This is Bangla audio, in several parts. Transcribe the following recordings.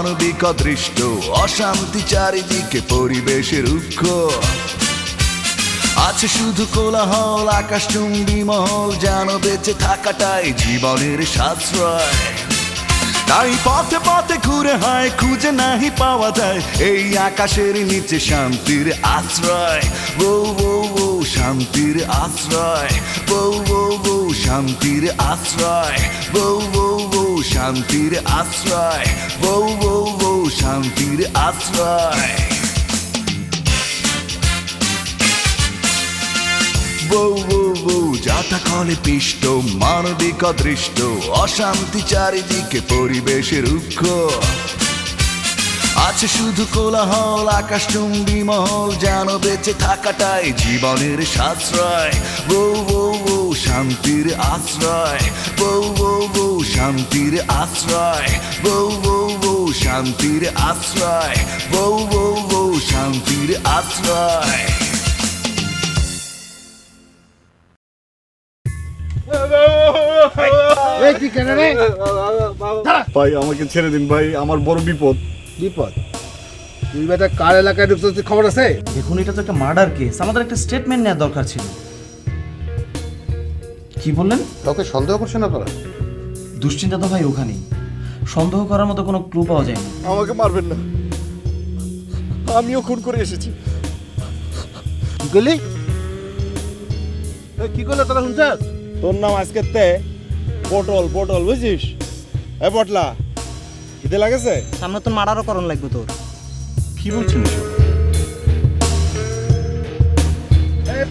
মানবিক দৃষ্ট অশান্তি চারিদিকে পরিবেশের রুক্ষ। আছে শুধু কোলাহল আকাশ চুম্বি মহল জানো বেঁচে থাকাটাই জীবনের সাশ্রয়। তাই পথে পথে ঘুরে হয়, খুঁজে নাহি পাওয়া যায়, এই আকাশের নিচে শান্তির আশ্রয়। বউ বউ বউ, শান্তির আশ্রয়। বউ বউ বউ, শান্তির আশ্রয়। বউ বউ শান্তির আশ্রয়। বউ বউ বউ, শান্তির আশ্রয়। বউ বউ বউ যাতা কলে পিষ্ট, মানবিক অদৃষ্ট, অশান্তি চারিদিকে পরিবেশের রুক্ষ। আছে শুধু কোলাহল আকাশ চুম্বি মহল জানো বেঁচে থাকাটাই জীবনের সাশ্রয়। বউ বউ শান্তির আশ্রয়। বউ বউ বউ শান্তির আশ্রয়। বউ বউ বউ শান্তির আশ্রয়। বউ বউ বউ শান্তির আশ্রয়। ভাই আমাকে ছেড়ে দিন ভাই আমার বড় বিপদ। বিপদ? তুই বেটা কার এলাকায় ঢুকছিস খবর আছে? দেখুন এটা তো একটা মার্ডার কেস আমাদের একটা স্টেটমেন্ট নেওয়ার দরকার ছিল। কি বললেন? কাউকে সন্দেহ করছেন আপনারা? দুশ্চিন্তা তো ভাই ওখানেই। সন্দেহ করার মতো কোনো ক্লু পাওয়া যায়নি আমাকে মারবেন না। আমিও খুন করে এসেছি। কি করলি? কি করলে তোরা শুনছিস? তোর নাম আজকে তে? পটল পটল বুঝিস? এ পটলা খিদে লাগেছে? সামনে তো মার্ডারও করণ লাগবে তোর। কি বলছেন এসব?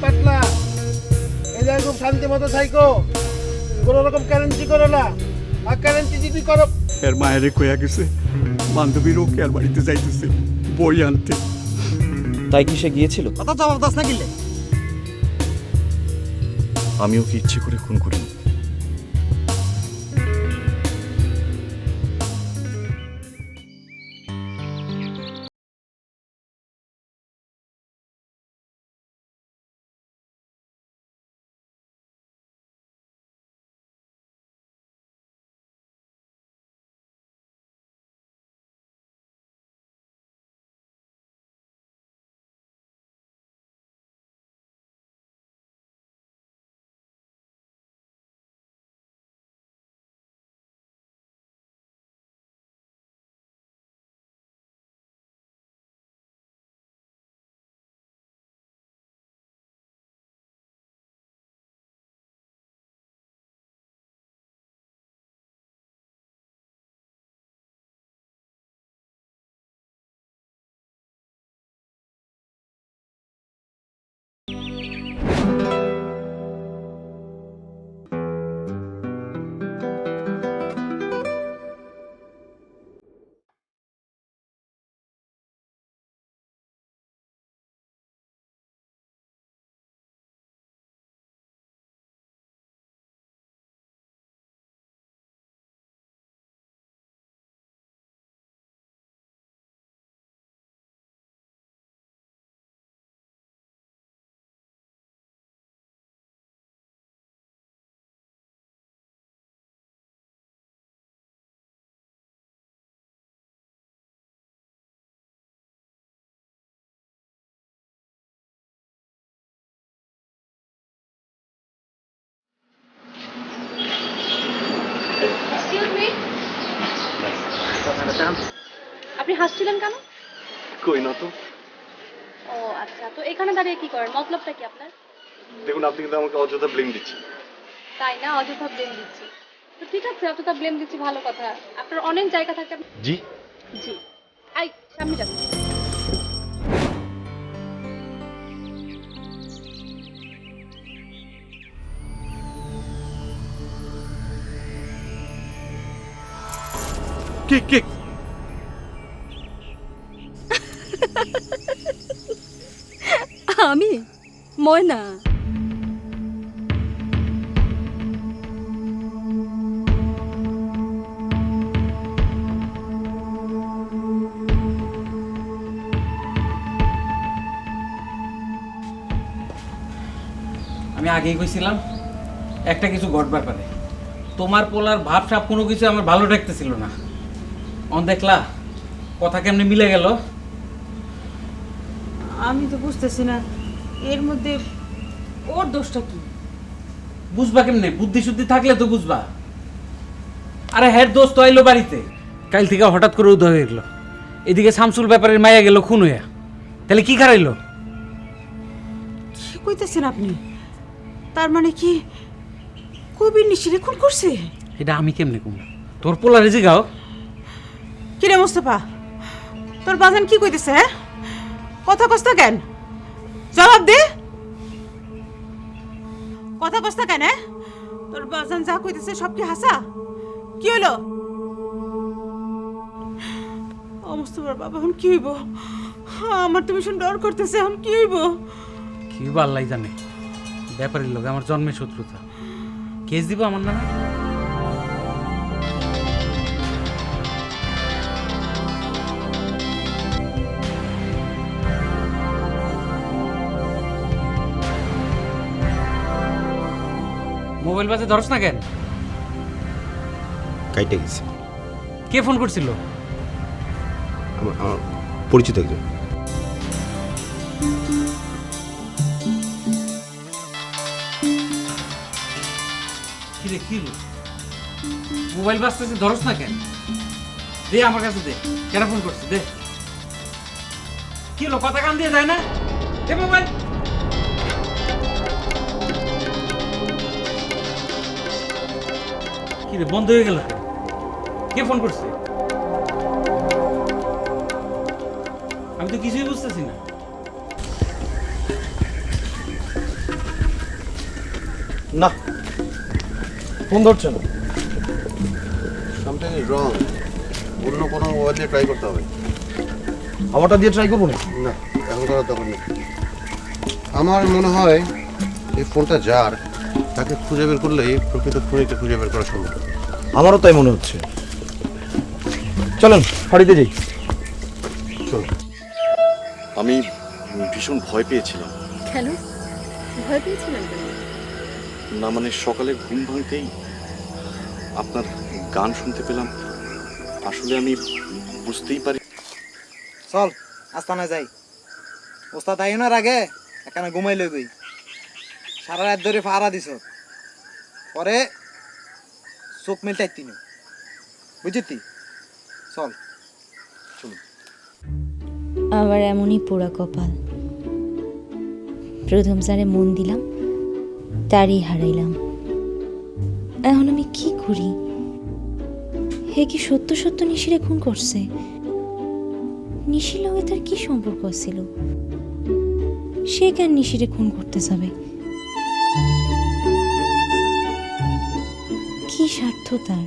পাতলা এই জায়গায় খুব শান্তি মতো থাইকো। কোনো রকম কারেন্সি করো না। আর কারেন্সি যদি করো এর মায়েরে কয়া গেছে বান্ধবীর ওকে আর বাড়িতে যাইতেছে বই আনতে। তাই কি সে গিয়েছিল? কথা জবাব দাস না কিনলে আমি ওকে ইচ্ছে করে খুন করিনি? আপনি হাসছিলেন কেন? কই না তো। ও আচ্ছা। তো এখানে দাঁড়িয়ে কি করেন? মতলবটা কি আপনার? দেখুন আপনি কিন্তু আমাকে অযথা ব্লেম দিচ্ছেন। তাই না? অযথা ব্লেম দিচ্ছি। তো ঠিক আছে অযথা ব্লেম দিচ্ছি ভালো কথা। আপনার অনেক জায়গা থাকে জি। জি। আই সামনে যান। কে কে? আমি? ময়না? আমি আগেই কইছিলাম একটা কিছু ঘট ব্যাপারে তোমার পোলার ভাব সাপ কোনো কিছু আমার ভালো ঠেকতেছিল না। অন দেখলা কথা কেমনে মিলে গেল? আমি তো বুঝতেছি না। এর মধ্যে ওর দোষটা কি? বুঝবা কেমনে? বুদ্ধি শুদ্ধি থাকলে তো বুঝবা। আরে হেড তো আইলো বাড়িতে। কাল থেকে হঠাৎ করে উদয় হয়ে গেল। এদিকে শামসুল ব্যাপারের মায়া গেল খুন হইয়া। তাহলে কি খারাইলো? কি কইতেছেন আপনি? তার মানে কি কবির নিশিরে খুন করছে? এটা আমি কেমনে কম? তোর পোলারে জিগাও। কিরে মোস্তফা তোর বাজান কি কইতেছে হ্যাঁ? কথা কস্তা কেন? জবাব দে। কথা কস্তা কেন হ্যাঁ? তোর বাজান যা কইতেছে সব কি হাসা? কি হলো ও মোস্তফার বাবা, এখন কি হইব? আমার তুমি শুন ডর করতেছে, এখন কি হইব? কি বা আল্লাহ জানে, ব্যাপারের লোক আমার জন্মের শত্রুতা। কেস দিব আমার নামে? মোবাইল বাজে ধরস না কেন? কাইটে গেছে। কে ফোন করছিল? আমার আমার পরিচিত একজন। কি মোবাইল বাজতেছে ধরস না কেন? দে আমার কাছে দে কেন ফোন করছিস দে। কি হলো কথা কান দিয়ে যায় না? দে মোবাইল। কি রে বন্ধ হয়ে গেল। কে ফোন করছে? আমি তো কিছুই বুঝতেছি না। না। ফোন ধরছে না। সামথিং ইজ রং অন্য কোনো মোবাইল দিয়ে ট্রাই করতে হবে। আমারটা দিয়ে ট্রাই করব না? না এখন করার দরকার নেই। আমার মনে হয় এই ফোনটা যার তাকে খুঁজে বের করলেই প্রকৃত খুনিকে খুঁজে বের করা সম্ভব। আমারও তাই মনে হচ্ছে। চলেন বাড়িতে যাই। চল আমি ভীষণ ভয় পেয়েছিলাম। কেন? ভয় পেয়েছিলেন কেন? না মানে সকালে ঘুম ভাঙতেই আপনার গান শুনতে পেলাম। আসলে আমি বুঝতেই পারি চল আস্তানা যাই। ওস্তাদ আইনার আগে এখানে ঘুমাই লইবই। সারা রাত ধরে ফাড়া দিছ। পরে চোখ মেলটাই তিনি বুঝতি চল আবার এমনই পোড়া কপাল। প্রথম সারে মন দিলাম, তারই হারাইলাম। এখন আমি কি করি? হে কি সত্য সত্য নিশিরে খুন করছে? নিশির লগে তার কি সম্পর্ক ছিল সে কেন নিশিরে খুন করতে যাবে? কি স্বার্থ তার?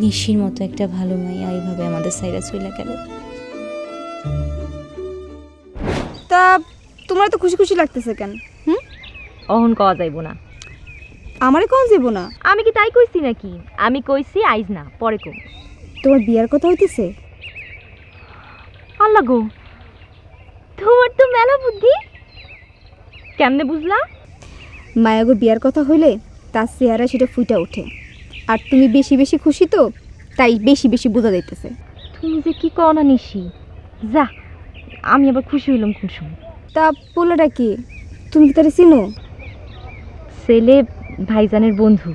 নিশির মতো একটা ভালো মাইয়া এইভাবে আমাদের সাইরা চইলা গেল। তা তোমার তো খুশি খুশি লাগতেছে কেন? হুম? অহন কওয়া যাইব না। আমারে কোন যাব না? আমি কি তাই কইছি নাকি? আমি কইছি আইজ না পরে কম। তোমার বিয়ার কথা হইতেছে? আল্লাহ গো তোমার তো মেলা বুদ্ধি। কেমনে বুঝলা? মায়াগো বিয়ার কথা হইলে তার চেহারা সেটা ফুইটা ওঠে। আর তুমি বেশি বেশি খুশি তো তাই বেশি বেশি বোঝা যাইতেছে। তুমি যে কি কও না নিশি? যা আমি আবার খুশি হইলাম কোন সময়। তা পোলাটা কি? তুমি কি তারে চিনো? ছেলে ভাইজানের বন্ধু।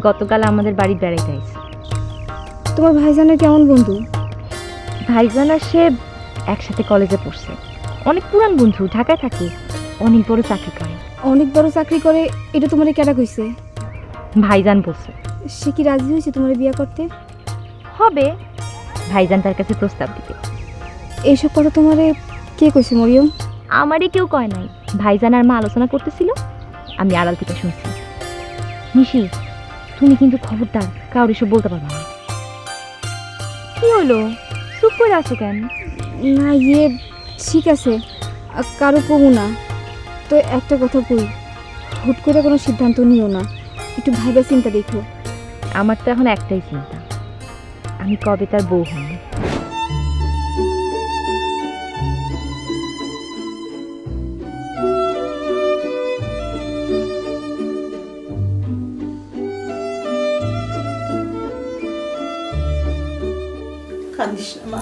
গতকাল আমাদের বাড়ি বেড়াইতে আইছে। তোমার ভাইজানের কেমন বন্ধু? ভাইজান আর সে একসাথে কলেজে পড়ছে। অনেক পুরান বন্ধু ঢাকায় থাকে। অনেক বড় চাকরি করে। অনেক বড় চাকরি করে এটা তোমারে কেটা কইছে? ভাইজান বলছে। সে কি রাজি হয়েছে তোমার বিয়া করতে? হবে। ভাইজান তার কাছে প্রস্তাব দিবে। এইসব কথা তোমারে কে কইছে মরিয়ম? আমারই কেউ কয় নাই। ভাইজান আর মা আলোচনা করতেছিল আমি আড়াল থেকে শুনছি। নিশি তুমি কিন্তু খবরদার কাউর এসব বলতে পারবে না। কি হলো? চুপ করে আছো কেন? না ইয়ে ঠিক আছে কারও কমু না। তো একটা কথা বলি হুট করে কোনো সিদ্ধান্ত নিও না। একটু ভাবে চিন্তা দেখো। আমার তো এখন একটাই চিন্তা। আমি কবে তার বউ হব? কান্দিস না মা।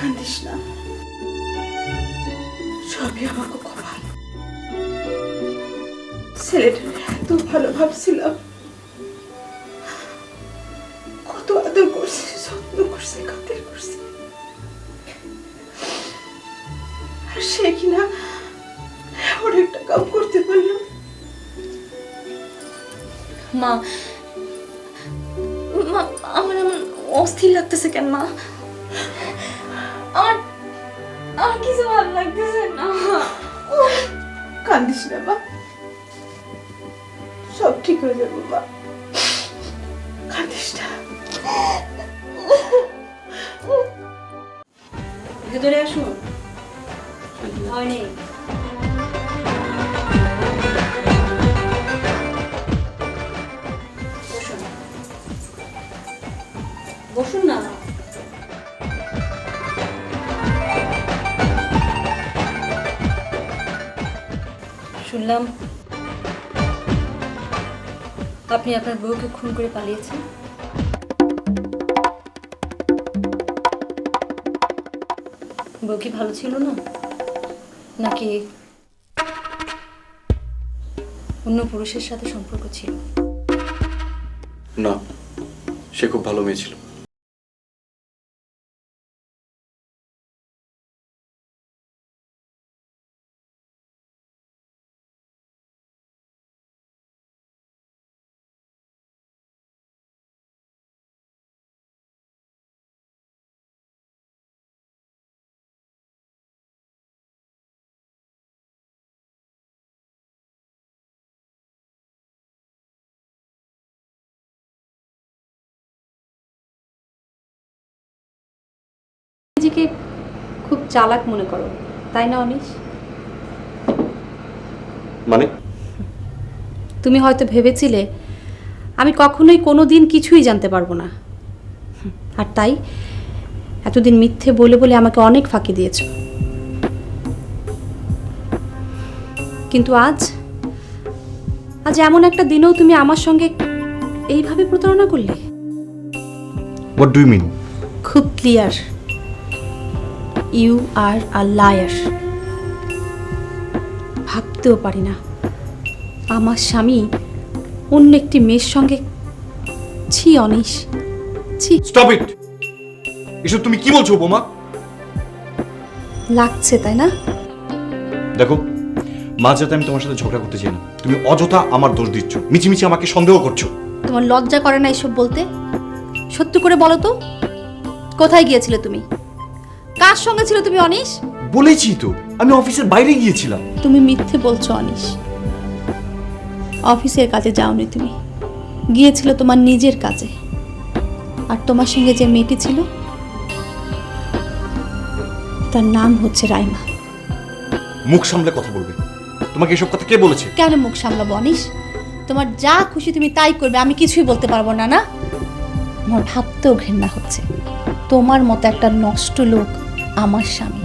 কান্দিস না। সবই আমাকে কপাল। ছেলেটার এত ভালো ভাবছিলাম। কত আদর করছে যত্ন করছে, খাতির করছে। আর সে কিনা এমন একটা কাম করতে পারল। মা মা, আমার এমন অস্থির লাগতেছে কেন, মা? আমার আমার কিছু ভালো লাগতেছে কান্দিস না মা। সব ঠিক হয়ে যাবে মা। কান্দিস না। ভেতরে আসুন হয় নেই। শুনলাম আপনি আপনার বউকে খুন করে পালিয়েছেন। বউ কি ভালো ছিল না? নাকি অন্য পুরুষের সাথে সম্পর্ক ছিল? না, সে খুব ভালো মেয়ে ছিল। নিজেকে খুব চালাক মনে করো। তাই না অনিশ? মানে? তুমি হয়তো ভেবেছিলে আমি কখনোই কোনো দিন কিছুই জানতে পারব না। আর তাই এতদিন মিথ্যে বলে বলে আমাকে অনেক ফাঁকি দিয়েছ। কিন্তু আজ আজ এমন একটা দিনেও তুমি আমার সঙ্গে এইভাবে প্রতারণা করলে? হোয়াট ডু মিন খুব clear. You are a liar. ভাবতেও পারি না। আমার স্বামী অন্য একটি মেয়ের সঙ্গে ছি অনিশ। ছি। স্টপ ইট এসব তুমি কি বলছো বোমা? লাগছে তাই না? দেখো মাঝ রাতে আমি তোমার সাথে ঝগড়া করতে চাই না। তুমি অযথা আমার দোষ দিচ্ছ। মিছিমিছি আমাকে সন্দেহ করছ। তোমার লজ্জা করে না এসব বলতে? সত্যি করে বলো তো। কোথায় গিয়েছিলে তুমি? কার সঙ্গে ছিল তুমি অনিশ? বলেছি তো আমি অফিসের বাইরে গিয়েছিলাম। তুমি মিথ্যে বলছো অনিশ। অফিসের কাজে যাওনি তুমি। গিয়েছিল তোমার নিজের কাজে। আর তোমার সঙ্গে যে মেয়েটি ছিল তার নাম হচ্ছে রাইমা। মুখ সামলে কথা বলবে। তোমাকে এসব কথা কে বলেছে? কেন মুখ সামলাবো অনিশ? তোমার যা খুশি তুমি তাই করবে আমি কিছুই বলতে পারব না না? আমার ভাবতেও ঘৃণা হচ্ছে। তোমার মতো একটা নষ্ট লোক আমার স্বামী।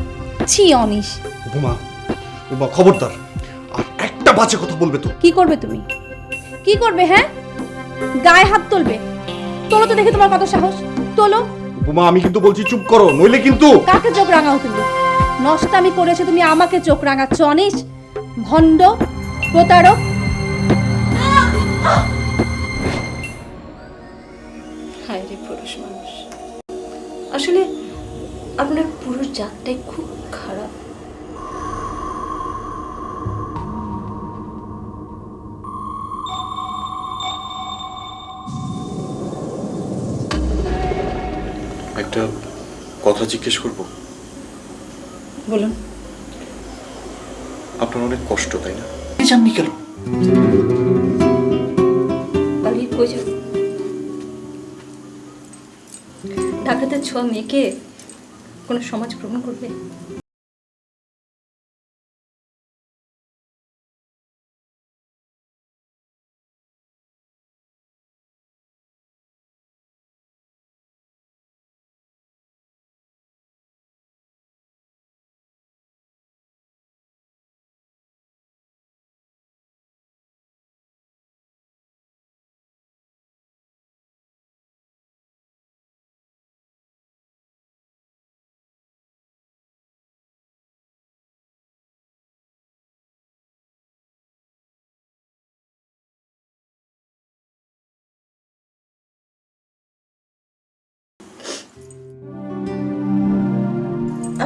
ছি অনিশ। উপমা উপমা খবরদার। আর একটা বাজে কথা বলবে তো। কি করবে তুমি? কি করবে হ্যাঁ? গায়ে হাত তুলবে। তোলো তো দেখে তোমার কত সাহস। তোলো। উপমা আমি কিন্তু বলছি চুপ করো নইলে কিন্তু কাকে চোখ রাঙাও তুমি? নষ্টামি করেছে তুমি আমাকে চোখ রাঙাচ্ছ অনিশ। ভণ্ড প্রতারক। আসলে আপনার পুরো জাতটাই খুব খারাপ। একটা কথা জিজ্ঞেস করব? বলুন। আপনার অনেক কষ্ট তাই না? জাননি কেন? ডাকাতের ছোঁয়া মেয়েকে কোনো সমাজ গ্রহণ করবে?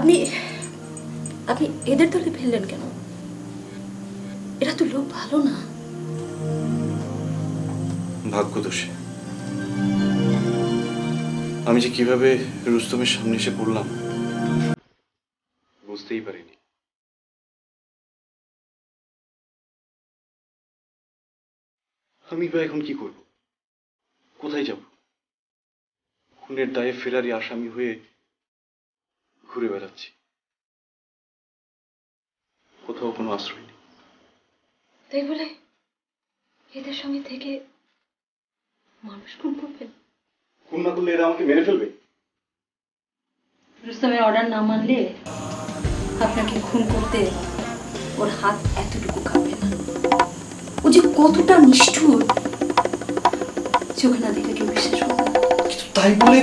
আপনি আপনি এদের দলে ফেললেন কেন? এরা তো লোক ভালো না। ভাগ্যদোষে। আমি যে কীভাবে রুস্তমের সামনে এসে পড়লাম, বুঝতেই পারিনি। আমি বা এখন কি করব? কোথায় যাব? খুনের দায়ে ফেরারি আসামি হয়ে ঘুরে বেড়াচ্ছি। কোথাও কোনো আশ্রয় নেই। তাই বলে এদের সঙ্গে থেকে মানুষ খুন করবেন খুন না করলে এরা আমাকে মেরে ফেলবে? রুস্তমের অর্ডার না মানলে আপনাকে খুন করতে ওর হাত এতটুকু কাঁপবে না। ও যে কতটা নিষ্ঠুর চোখে না দেখলে কেউ বিশ্বাস করবে তাই বলে?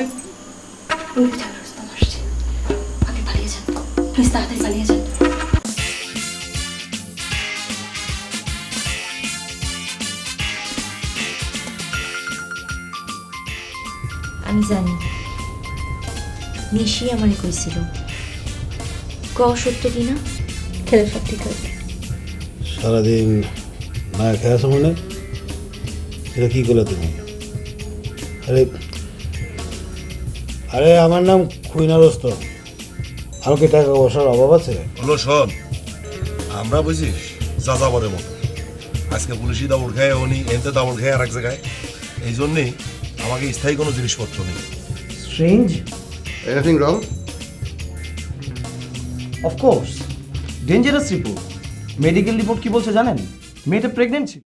তাড়াতাড়ি পালিয়ে যান আমি জানি। নিশি আমারে কইছিল। ক সত্য কিনা খেলে সব ঠিক হয়েছে। সারাদিন না মনে? এটা কি করলে তুমি? আরে আরে আমার নাম খুইনা রস্ত আমাকে টাকা পয়সার অভাব আছে? হলো শোন আমরা বুঝিস যাযাবরের মতো। আজকে পুলিশই দাবড় খায় উনি এনতে দাবড় খায় আর এক জায়গায়। এই জন্যেই আমাকে স্থায়ী কোনো জিনিসপত্র নেই। Strange anything wrong of course dangerous report medical report কি বলছে জানেন? মেয়েটা প্রেগনেন্ট ছিল।